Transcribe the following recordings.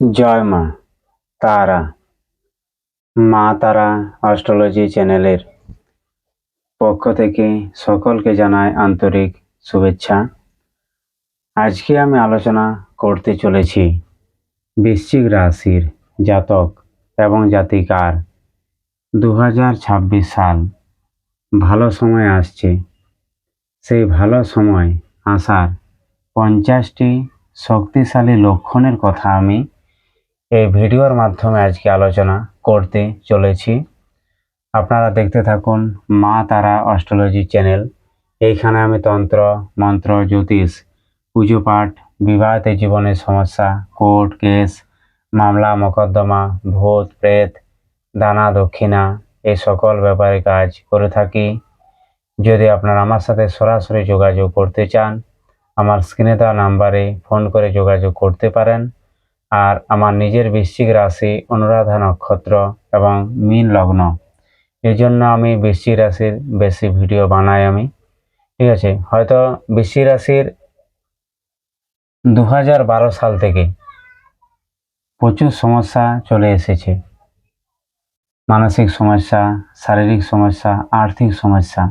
জয় মা, তারা। মা তারা অস্ট্রোলজি চ্যানেলের পক্ষ থেকে সকলকে জানাই আন্তরিক শুভেচ্ছা। আজকে আমি আলোচনা করতে চলেছি বৃশ্চিক রাশির জাতক এবং জাতিকার। দু হাজার ছাব্বিশ সাল ভালো সময় আসছে। সেই ভালো সময় আসার পঞ্চাশটি শক্তিশালী লক্ষণের কথা আমি এই ভিডিওর মাধ্যমে আজকে আলোচনা করতে চলেছি। আপনারা দেখতে থাকুন মা তারা অস্ট্রোলজি চ্যানেল। এইখানে আমি তন্ত্র, মন্ত্র, জ্যোতিষ, পুজো পাঠ, বিবাহিত জীবনের সমস্যা, কোর্ট কেস, মামলা, মোকদ্দমা, ভূত, প্রেত, দানা, দক্ষিণা এই সকল ব্যাপারে কাজ করে থাকি। যদি আপনারা আমার সাথে সরাসরি যোগাযোগ করতে চান, আমার স্ক্রিনে দেওয়া নাম্বারে ফোন করে যোগাযোগ করতে পারেন। আর আমার নিজের বৃশ্চিক রাশি অনুরাধা নক্ষত্র এবং মীন লগ্ন। এই জন্য আমি বৃশ্চিক রাশির বেশি ভিডিও বানাই আমি। ঠিক আছে, হয়তো বৃশ্চিক রাশির দু হাজার বারো সাল থেকে প্রচুর সমস্যা চলে এসেছে। মানসিক সমস্যা, শারীরিক সমস্যা, আর্থিক সমস্যা।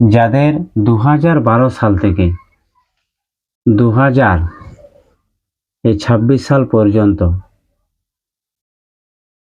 যাদের দু হাজার বারো সাল থেকে দু হাজার এই ছাব্বিশ সাল পর্যন্ত।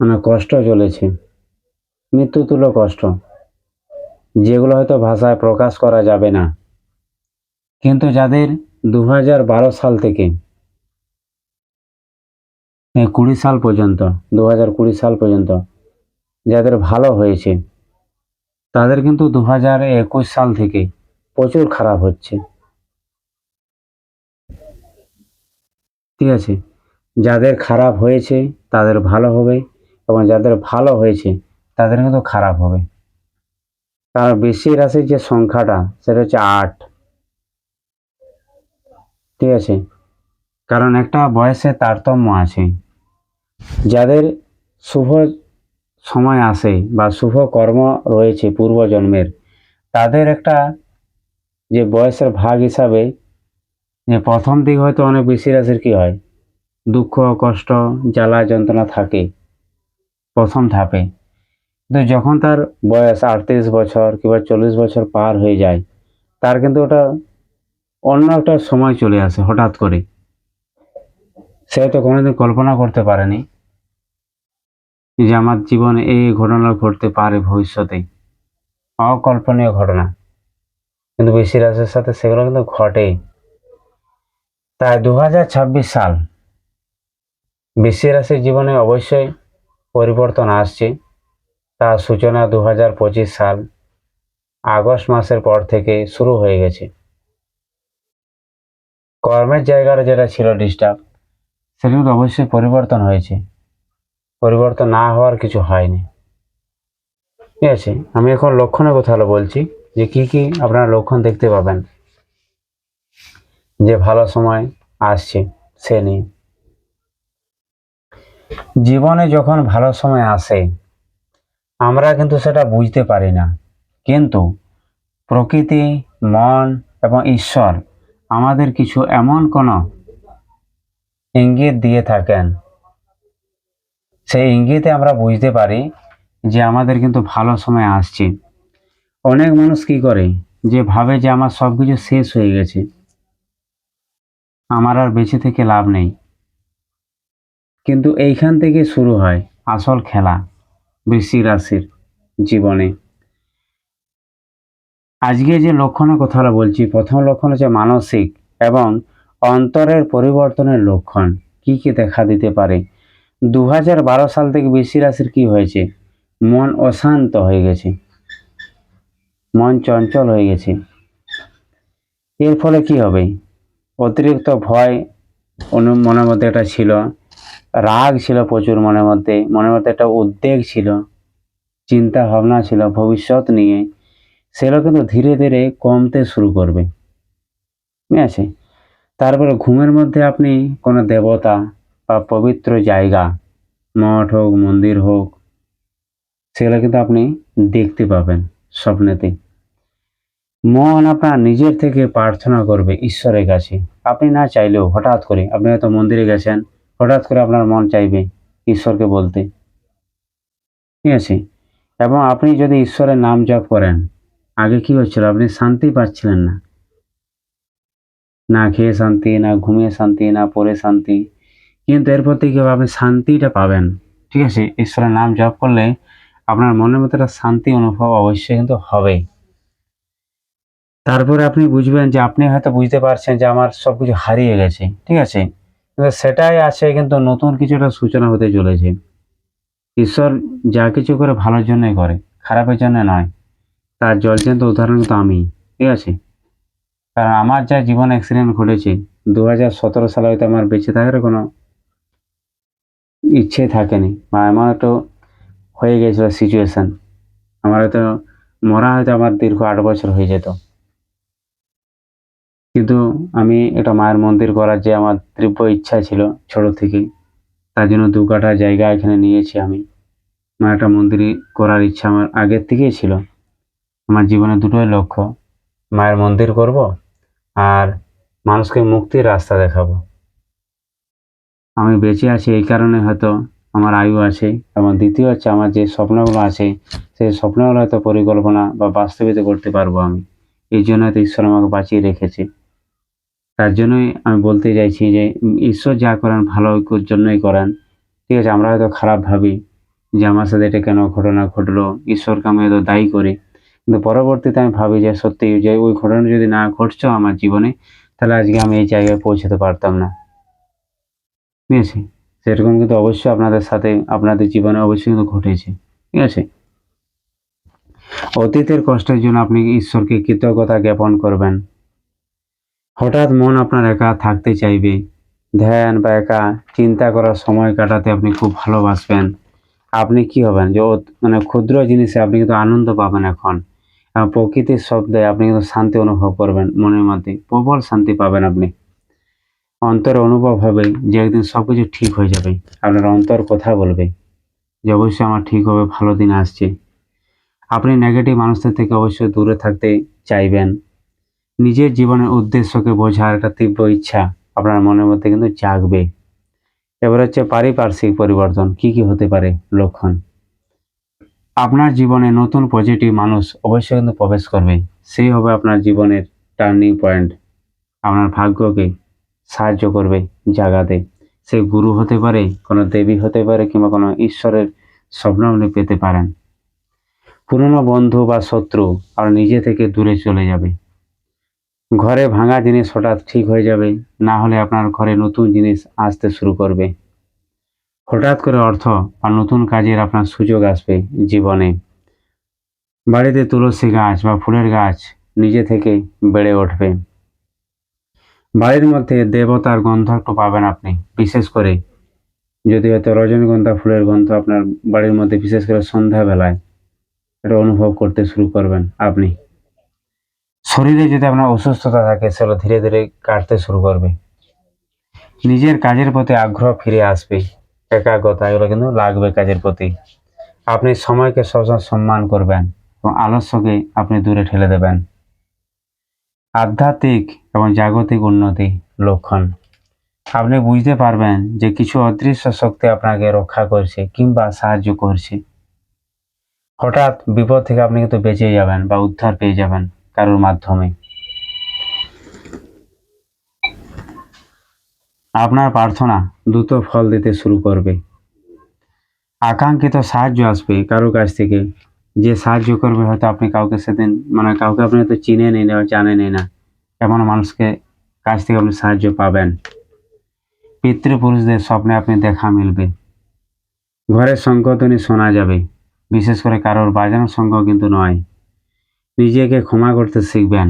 মানে কষ্ট চলেছে। মৃত্যু তুলো কষ্ট। যেগুলো হয়তো ভাষায় প্রকাশ করা যাবে না। কিন্তু যাদের দু বারো সাল থেকে কুড়ি সাল পর্যন্ত দু কুড়ি সাল পর্যন্ত যাদের ভালো হয়েছে, তাদের কিন্তু দু হাজার একুশ সাল থেকে প্রচুর খারাপ হচ্ছে। ঠিক আছে। যাদের খারাপ হয়েছে, তাদের ভালো হবে এবং যাদের ভালো হয়েছে, তাদের কিন্তু খারাপ হবে। কারণ বেশি রাশির যে সংখ্যাটা, সেটা হচ্ছে আট। ঠিক আছে? কারণ একটা বয়সের তারতম্য আছে। যাদের শুভ সময় আসে বা শুভ কর্ম রয়েছে পূর্বজন্মের, তাদের একটা যে বয়সের ভাগ হিসাবে প্রথম দিক হয়তো অনেক বেশি রাশির কী হয়? দুঃখ, কষ্ট, জ্বালা, যন্ত্রণা থাকে। প্রথম ধাপে। কিন্তু যখন তার বয়স আটত্রিশ বছর কিংবা চল্লিশ বছর পার হয়ে যায়, তার কিন্তু ওটা অন্য একটা সময় চলে আসে হঠাৎ করে। সে হয়তো কোনোদিন কল্পনা করতে পারেনি যে আমার জীবনে এই ঘটনা ঘটতে পারে ভবিষ্যতে। অকল্পনীয় ঘটনা। কিন্তু বেশি রাশির সাথে সেগুলো কিন্তু ঘটে। তাই দু হাজার ছাব্বিশ সাল বৃশ্চিক রাশির জীবনে অবশ্যই পরিবর্তন আসছে। তার সূচনা দু হাজার পঁচিশ সাল আগস্ট মাসের পর থেকে শুরু হয়ে গেছে। কর্মের জায়গাটা যেটা ছিল ডিস্টার্ব সেটা কিন্তু অবশ্যই পরিবর্তন হয়েছে। পরিবর্তন না হওয়ার কিছু হয়নি। ঠিক আছে, আমি এখন লক্ষণের কথা বলছি যে কি কি আপনারা লক্ষণ দেখতে পাবেন। যে ভালো সময় আসছে সে নিয়ে জীবনে যখন ভালো সময় আসে, আমরা কিন্তু সেটা বুঝতে পারি না। কিন্তু প্রকৃতি, মন এবং ঈশ্বর আমাদের কিছু এমন কোনো ইঙ্গিত দিয়ে থাকেন। সেই ইঙ্গিতে আমরা বুঝতে পারি যে আমাদের কিন্তু ভালো সময় আসছে। অনেক মানুষ কি করে? যে ভাবে যে আমার সব কিছু শেষ হয়ে গেছে। আমার আর বেঁচে থেকে লাভ নেই। কিন্তু এইখান থেকে শুরু হয় আসল খেলা বৃশ্চিক রাশির জীবনে। আজকে যে লক্ষণের কথাটা বলছি, প্রথম লক্ষণ হচ্ছে মানসিক এবং অন্তরের পরিবর্তনের লক্ষণ। কি কি দেখা দিতে পারে? দু হাজার বারো সাল থেকে বৃশ্চিক রাশির কি হয়েছে? মন অশান্ত হয়ে গেছে। মন চঞ্চল হয়ে গেছে। এর ফলে কি হবে? অতিরিক্ত ভয় অনু, মনের মধ্যে একটা ছিল। রাগ ছিল প্রচুর মনের মধ্যে মনের মধ্যে একটা উদ্বেগ ছিল, চিন্তা ভাবনা ছিল ভবিষ্যৎ নিয়ে। সেগুলো কিন্তু ধীরে ধীরে কমতে শুরু করবে। ঠিক আছে? তারপরে ঘুমের মধ্যে আপনি কোনো দেবতা বা পবিত্র জায়গা, মঠ হোক, মন্দির হোক, সেগুলো কিন্তু আপনি দেখতে পাবেন স্বপ্নেতে। মন আপনার নিজের থেকে প্রার্থনা করবে ঈশ্বরের কাছে। আপনি না চাইলেও হঠাৎ করে আপনি হয়তো মন্দিরে গেছেন, হঠাৎ করে আপনার মন চাইবে ঈশ্বরকে বলতে। ঠিক আছে? এবং আপনি যদি ঈশ্বরের নাম জপ করেন, আগে কি হচ্ছিল? আপনি শান্তি পাচ্ছিলেন না। না খেয়ে শান্তি, না ঘুমিয়ে শান্তি, না পড়ে শান্তি। কিন্তু এরপর থেকে আপনি শান্তিটা পাবেন। ঠিক আছে? ঈশ্বরের নাম জপ করলে আপনার মনের মধ্যে একটা শান্তি অনুভব অবশ্যই কিন্তু হবে। তারপরে আপনি বুঝবেন যে আপনি হয়তো বুঝতে পারছেন যে আমার সব কিছু হারিয়ে গেছে, ঠিক আছে? কিন্তু সেটাই আছে কিন্তু নতুন কিছু একটা সূচনা হতে চলেছে। ঈশ্বর যা কিছু করে ভালোর জন্যই করে, খারাপের জন্য নয়। তার জলজ্যান্ত উদাহরণ কিন্তু আমি, ঠিক আছে? কারণ আমার যা জীবন অ্যাক্সিডেন্ট ঘটেছে দু হাজার সতেরো সালে হয়তো আমার বেঁচে থাকার কোনো ইচ্ছে থাকেনি, বা এমন একটু হয়ে গেছিল সিচুয়েশান আমার হয়তো মরা হয়তো আমার দীর্ঘ আট বছর হয়ে যেত। কিন্তু আমি একটা মায়ের মন্দির করার যে আমার তীব্র ইচ্ছা ছিল ছোট থেকেই, তার জন্য দু কাঠা জায়গা এখানে নিয়েছি আমি। আমার একটা মন্দির করার ইচ্ছা আমার আগের থেকেই ছিল। আমার জীবনে দুটোই লক্ষ্য, মায়ের মন্দির করব আর মানুষকে মুক্তির রাস্তা দেখাবো। আমি বেঁচে আছি এই কারণে হয়তো আমার আয়ু আছে এবং দ্বিতীয় হচ্ছে আমার যে স্বপ্নগুলো আছে, সেই স্বপ্নগুলো হয়তো পরিকল্পনা বা বাস্তবিত করতে পারব আমি। এই জন্য হয়তো ঈশ্বর আমাকে বাঁচিয়ে রেখেছে। তার জন্যই আমি বলতে চাইছি যে ঈশ্বর যা করেন ভালোর জন্যই করেন। ঠিক আছে, আমরা হয়তো খারাপ ভাবি যে, আমার সাথে এটা কেন ঘটনা ঘটলো, ঈশ্বরকে আমি হয়তো দায়ী করি। কিন্তু পরবর্তীতে আমি ভাবি যে, সত্যি যে, ওই ঘটনা যদি না ঘটছো আমার জীবনে, তাহলে আজকে আমি এই জায়গায় পৌঁছাতে পারতাম না। ঠিক আছে? সেরকম কিন্তু অবশ্যই আপনাদের সাথে, আপনাদের জীবনে অবশ্যই কিন্তু ঘটেছে। ঠিক আছে? অতীতের কষ্টের জন্য আপনি ঈশ্বরকে কৃতজ্ঞতা জ্ঞাপন করবেন। হঠাৎ মন আপনার একা থাকতে চাইবে। ধ্যান বা একা চিন্তা করার সময় কাটাতে আপনি খুব ভালোবাসবেন। আপনি কি হবেন? যে মানে ক্ষুদ্র জিনিসে আপনি কিন্তু আনন্দ পাবেন এখন। প্রকৃতির শব্দে আপনি কিন্তু শান্তি অনুভব করবেন, মনের মধ্যে প্রবল শান্তি পাবেন আপনি। অন্তর অনুভব হবে যে একদিন সব কিছু ঠিক হয়ে যাবে। আপনার অন্তর কথা বলবে যে অবশ্যই আমার ঠিক হবে, ভালো দিন আসছে। আপনি নেগেটিভ মানুষদের থেকে অবশ্যই দূরে থাকতে চাইবেন। নিজের জীবনের উদ্দেশ্যকে বোঝার একটা তীব্র ইচ্ছা আপনার মনের মধ্যে কিন্তু জাগবে। এবার হচ্ছে পারিপার্শ্বিক পরিবর্তন, কি কি হতে পারে? লক্ষণ। আপনার জীবনে নতুন পজিটিভ মানুষ অবশ্যই কিন্তু প্রবেশ করবে। সেই হবে আপনার জীবনের টার্নিং পয়েন্ট আপনার ভাগ্যকে সাহায্য করবে জাগাতে। সে গুরু হতে পারে, কোনো দেবী হতে পারে, কিংবা কোনো ঈশ্বরের স্বপ্ন আপনি পেতে পারেন। পুরনো বন্ধু বা শত্রু আর নিজে থেকে দূরে চলে যাবে। ঘরে ভাঙা জিনিস হঠাৎ ঠিক হয়ে যাবে, না হলে আপনার ঘরে নতুন জিনিস আসতে শুরু করবে। হঠাৎ করে অর্থ বা নতুন কাজের আপনার সুযোগ আসবে জীবনে। বাড়িতে তুলসী গাছ বা ফুলের গাছ নিজে থেকে বেড়ে উঠবে। বাড়ির মধ্যে দেবতার গন্ধ একটু পাবেন আপনি, বিশেষ করে যদি হয়তো রজনীগন্ধা ফুলের গন্ধ আপনার বাড়ির মধ্যে বিশেষ করে সন্ধ্যাবেলায় এটা অনুভব করতে শুরু করবেন আপনি। শরীরে যদি আপনার অসুস্থতা থাকে, সেগুলো ধীরে ধীরে কাটতে শুরু করবে। নিজের কাজের প্রতি আগ্রহ ফিরে আসবে, একাগ্রতা, এগুলো কিন্তু লাগবে কাজের প্রতি। আপনি সময়কে সবসময় সম্মান করবেন এবং আলস্যকে আপনি দূরে ঠেলে দেবেন। আধ্যাত্মিক এবং জাগতিক উন্নতি লক্ষণ। আপনি বুঝতে পারবেন যে কিছু অদৃশ্য শক্তি আপনাকে রক্ষা করছে কিংবা সাহায্য করছে। হঠাৎ বিপদ থেকে আপনি কিন্তু বেঁচে যাবেন বা উদ্ধার পেয়ে যাবেন। কারোর মাধ্যমে। আপনার প্রার্থনা দ্রুত ফল দিতে শুরু করবে। আকাঙ্ক্ষিত সাহায্য আসবে কারও কাছ থেকে। যে সাহায্য করবে হয়তো আপনি কাউকে সেদিন মানে কাউকে আপনি হয়তো চিনে নেই না জানেনই না। এমন মানুষকে কাছ থেকে আপনি সাহায্য পাবেন। পিতৃপুরুষদের স্বপ্নে আপনি দেখা মিলবে। ঘরের সংকটনি শোনা যাবে। বিশেষ করে কারোর বাজানোর সঙ্গ কিন্তু নয়। নিজেকে ক্ষমা করতে শিখবেন।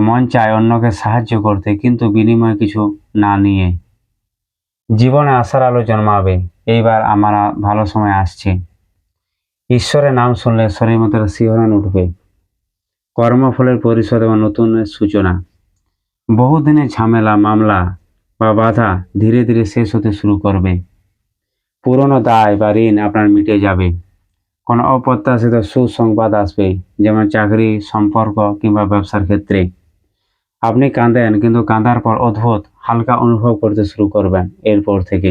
মন চায় অন্যকে সাহায্য করতে, কিন্তু বিনিময়ে কিছু না নিয়ে। জীবনে আশার আলো জন্মাবে। এইবার আমার ভালো সময় আসছে। ঈশ্বরের নাম শুনলে শরীর একটা শিহরণ উঠবে। কর্মফলের পরিশোধ এবং নতুনের সূচনা। বহুদিনের ঝামেলা, মামলা বা বাধা ধীরে ধীরে শেষ হতে শুরু করবে। পুরনো দায় বা ঋণ আপনার মিটে যাবে। কোনো অপ্রত্যাশিত সুসংবাদ আসবে, যেমন চাকরি, সম্পর্ক কিংবা ব্যবসার ক্ষেত্রে। আপনি কাঁদেন, কিন্তু কাঁদার পর অদ্ভুত, হালকা অনুভব করতে শুরু করবেন এরপর থেকে।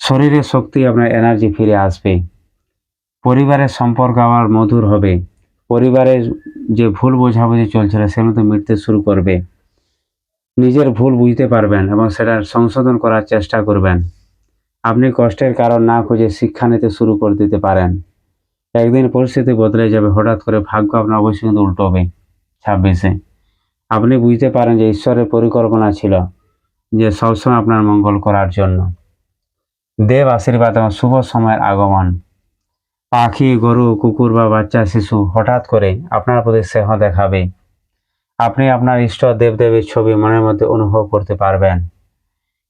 শরীরে শক্তি আপনার এনার্জি ফিরে আসবে। পরিবারের সম্পর্ক আবার মধুর হবে। পরিবারের যে ভুল বোঝাবুঝি চলছিল সেগুলো তো মিটতে শুরু করবে। নিজের ভুল বুঝতে পারবেন এবং সেটা সংশোধন করার চেষ্টা করবেন। আপনি কষ্টের কারণ না খুঁজে শিক্ষা নিতে শুরু করে দিতে পারেন। একদিন পরিস্থিতি বদলে যাবে, হঠাৎ করে ভাগ্য আপনার অবশ্যই কিন্তু উল্টো হবে ছাব্বিশে। আপনি বুঝতে পারেন যে ঈশ্বরের পরিকল্পনা ছিল যে সবসময় আপনার মঙ্গল করার জন্য। দেব আশীর্বাদ এবং শুভ সময়ের আগমন। পাখি, গরু, কুকুর বা বাচ্চা, শিশু হঠাৎ করে আপনার প্রতি স্নেহ দেখাবে। আপনি আপনার ইষ্ট দেবদেবীর ছবি মনের মধ্যে অনুভব করতে পারবেন।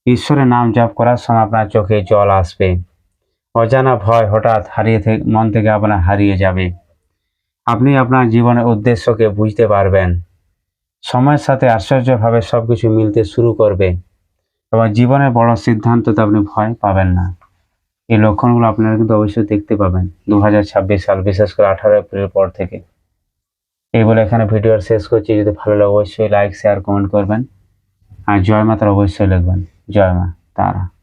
ঈশ্বরের নাম জপ করার সময় আপনার চোখে জল আসবে। অজানা ভয় হঠাৎ হারিয়ে মন থেকে আপনার হারিয়ে যাবে। আপনি আপনার জীবনের উদ্দেশ্যকে বুঝতে পারবেন। সময়ের সাথে আশ্চর্যভাবে সবকিছু মিলতে শুরু করবে এবং জীবনের বড় সিদ্ধান্ততে আপনি ভয় পাবেন না। এই লক্ষণগুলো আপনারা কিন্তু অবশ্যই দেখতে পাবেন দু হাজার ছাব্বিশ সাল, বিশেষ করে আঠারো এপ্রিল পর থেকে। এই বলে এখানে ভিডিও শেষ করছি। যদি ভালো লাগে অবশ্যই লাইক শেয়ার কমেন্ট করবেন। আর জয় মাতার অবশ্যই লিখবেন। জয় মা তারা।